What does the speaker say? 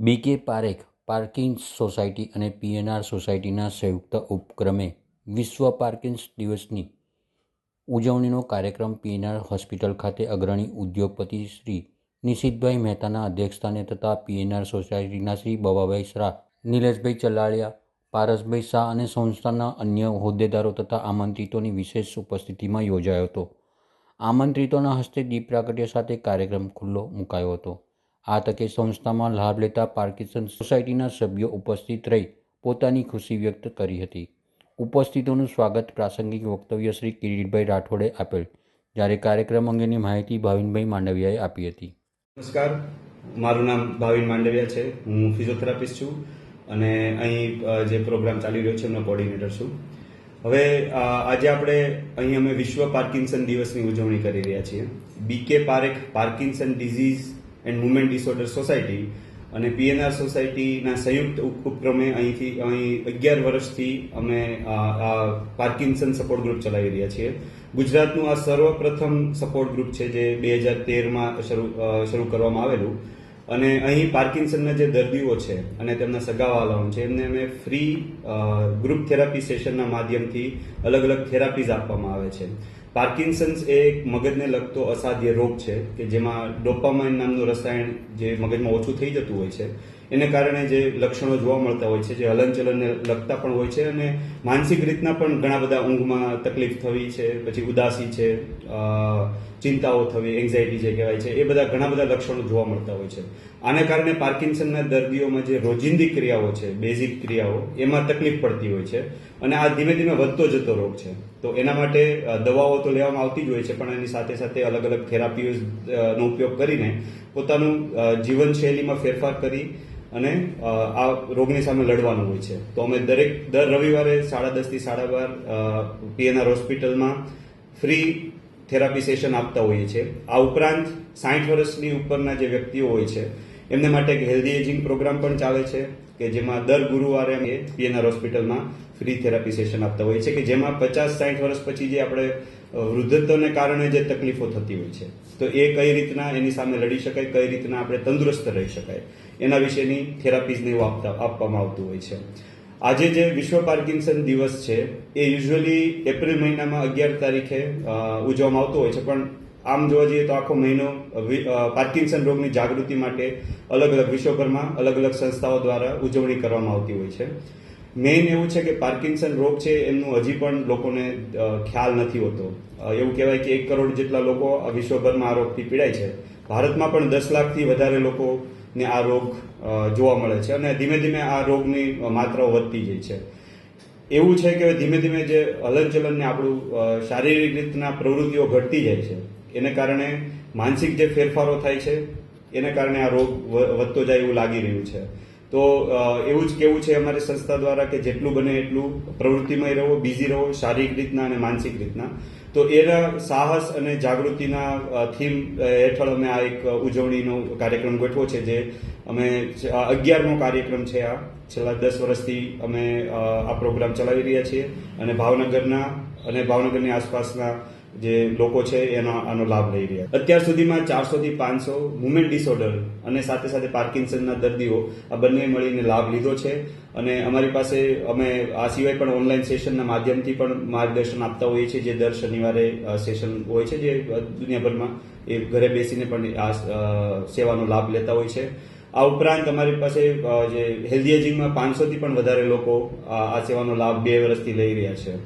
B K Parekh, Parkinson's society અને PNR સોસાયટીના સંયુક્ત ઉપક્રમે વિશ્વ પાર્કિન્સ દિવસની ઉજવણીનો કાર્યક્રમ પીએનઆર હોસ્પિટલ ખાતે અગ્રણી ઉદ્યોગપતિ શ્રી નિશિતભાઈ મહેતાના અધ્યક્ષસ્થાને તથા પીએનઆર સોસાયટીના શ્રી બવાભાઈ શ્રાહ નિલેશભાઈ ચલાળિયા, પારસભાઈ શાહ અને સંસ્થાના અન્ય હોદ્દેદારો તથા આમંત્રિતોની વિશેષ ઉપસ્થિતિમાં યોજાયો હતો. આમંત્રિતોના હસ્તે દીપ પ્રાગટ્ય સાથે કાર્યક્રમ ખુલ્લો મુકાયો હતો. આ તકે સંસ્થામાં લાભ લેતા પાર્કિન્સન સોસાયટીના સભ્યો ઉપસ્થિત રહી પોતાની ખુશી વ્યક્ત કરી હતી. ઉપસ્થિતોનું સ્વાગત પ્રાસંગિક વક્તવ્ય શ્રી કિરીટભાઈ રાઠોડે આપેલ, જ્યારે કાર્યક્રમ અંગેની માહિતી ભાવિનભાઈ માંડવિયાએ આપી હતી. નમસ્કાર. મારું નામ ભાવિન માંડવિયા છે. હું ફિઝિયોથેરાપિસ્ટ છું અને અહીં જે પ્રોગ્રામ ચાલી રહ્યો છે, એમનો કોર્ડિનેટર છું. હવે આજે આપણે અહીં અમે વિશ્વ પાર્કિન્સન દિવસની ઉજવણી કરી રહ્યા છીએ. BK Parekh Parkinson disease and movement disorder society અને પીએનઆર સોસાયટીના સંયુક્ત ઉપક્રમે અહીંથી અહીં અગિયાર વર્ષથી અમે પાર્કિન્સન સપોર્ટ ગ્રુપ ચલાવી રહ્યા છીએ. ગુજરાતનું આ સર્વપ્રથમ સપોર્ટ ગ્રુપ છે જે બે હજાર તેરમાં શરૂ શરૂ કરવામાં આવેલું. અને અહીં પાર્કિન્સનના જે દર્દીઓ છે અને તેમના સગાવાલાઓ છે, એમને અમે ફ્રી ગ્રુપ થેરાપી સેશનના માધ્યમથી અલગ અલગ થેરાપીઝ આપવામાં આવે છે. પાર્કિન્સન્સ એ એક મગજને લગતો અસાધ્ય રોગ છે કે જેમાં ડોપામાઇન નામનું રસાયણ જે મગજમાં ઓછું થઈ જતું હોય છે એને કારણે જે લક્ષણો જોવા મળતા હોય છે, જે હલનચલનને લગતા પણ હોય છે અને માનસિક રીતના પણ ઘણા બધા ઊંઘમાં તકલીફ થવી છે, પછી ઉદાસી છે ચિંતાઓ થવી એન્ઝાયટી જે કહેવાય છે, એ બધા ઘણા બધા લક્ષણો જોવા મળતા હોય છે. આને કારણે પાર્કિન્સનના દર્દીઓમાં જે રોજિંદી ક્રિયાઓ છે, બેઝિક ક્રિયાઓ, એમાં તકલીફ પડતી હોય છે અને આ ધીમે ધીમે વધતો જતો રોગ છે. તો એના માટે દવાઓ તો લેવામાં આવતી જ હોય છે, પણ એની સાથે સાથે અલગ અલગ થેરાપીઓ નો ઉપયોગ કરીને પોતાનું જીવનશૈલીમાં ફેરફાર કરી અને આ રોગની સામે લડવાનું હોય છે. તો અમે દરેક, દર રવિવારે સાડા દસથી સાડા બાર પીએનઆર હોસ્પિટલમાં ફ્રી થેરાપી સેશન આપતા હોઈએ છીએ. આ ઉપરાંત સાઠ વર્ષની ઉપરના જે વ્યક્તિઓ હોય છે એમને માટે એક હેલ્ધી એજિંગ પ્રોગ્રામ પણ ચાલે છે, કે જેમાં દર ગુરુવારે અમે પીએનઆર હોસ્પિટલમાં ફ્રી થેરાપી સેશન આપતા હોઈએ છીએ, કે જેમાં પચાસ સાઠ વર્ષ પછી જે આપણે વૃદ્ધત્વને કારણે જે તકલીફો થતી હોય છે. તો એ કઈ રીતના એની સામે લડી શકાય, કઈ રીતના આપણે તંદુરસ્ત રહી શકાય, એના વિશેની થેરાપીઝને એવું આપતા, આપવામાં આવતું હોય છે. આજે જે વિશ્વ પાર્કિન્સન દિવસ છે, એ યુઝ્યુઅલી એપ્રિલ મહિનામાં અગિયાર તારીખે ઉજવવામાં આવતો હોય છે, પણ આમ જોવા જઈએ તો આખો મહિનો પાર્કિન્સન રોગની જાગૃતિ માટે અલગ અલગ વિશ્વભરમાં અલગ અલગ સંસ્થાઓ દ્વારા ઉજવણી કરવામાં આવતી હોય છે. મેઇન એવું છે કે પાર્કિન્સન રોગ છે એમનું હજી પણ લોકોને ખ્યાલ નથી હોતો. એવું કહેવાય કે એક કરોડ જેટલા લોકો વિશ્વભરમાં આ રોગથી પીડાય છે. ભારતમાં પણ દસ લાખથી વધારે લોકોને આ રોગ જોવા મળે છે અને ધીમે ધીમે આ રોગની માત્રાઓ વધતી જાય છે. એવું છે કે ધીમે ધીમે જે હલનચલનને આપણું શારીરિક રીતના પ્રવૃત્તિઓ ઘટતી જાય છે. એને કારણે માનસિક જે ફેરફારો થાય છે, એને કારણે આ રોગ વધતો જાય એવું લાગી રહ્યું છે. તો એવું જ કેવું છે અમારી સંસ્થા દ્વારા કે જેટલું બને એટલું પ્રવૃત્તિમય રહો, બિઝી રહો, શારીરિક રીતના અને માનસિક રીતના. તો એના સાહસ અને જાગૃતિના થીમ હેઠળ અમે આ એક ઉજવણીનો કાર્યક્રમ ગોઠવો છે જે અમે અગિયારમો કાર્યક્રમ છે આ. છેલ્લા દસ વર્ષથી અમે આ પ્રોગ્રામ ચલાવી રહ્યા છીએ અને ભાવનગરના અને ભાવનગરની આસપાસના જે લોકો છે એનો આનો લાભ લઈ રહ્યા. અત્યાર સુધીમાં ચારસો થી પાંચસો મુમેન્ટ ડિસઓર્ડર અને સાથે સાથે પાર્કિન્સનના દર્દીઓ આ બંને મળીને લાભ લીધો છે. અને અમારી પાસે અમે આ સિવાય પણ ઓનલાઈન સેશનના માધ્યમથી પણ માર્ગદર્શન આપતા હોઈએ છીએ, જે દર શનિવારે સેશન હોય છે, જે દુનિયાભરમાં એ ઘરે બેસીને પણ આ સેવાનો લાભ લેતા હોય છે. આ ઉપરાંત અમારી પાસે જે હેલ્ધી એજિંગમાં પાંચસોથી પણ વધારે લોકો આ સેવાનો લાભ બે વર્ષથી લઈ રહ્યા છે.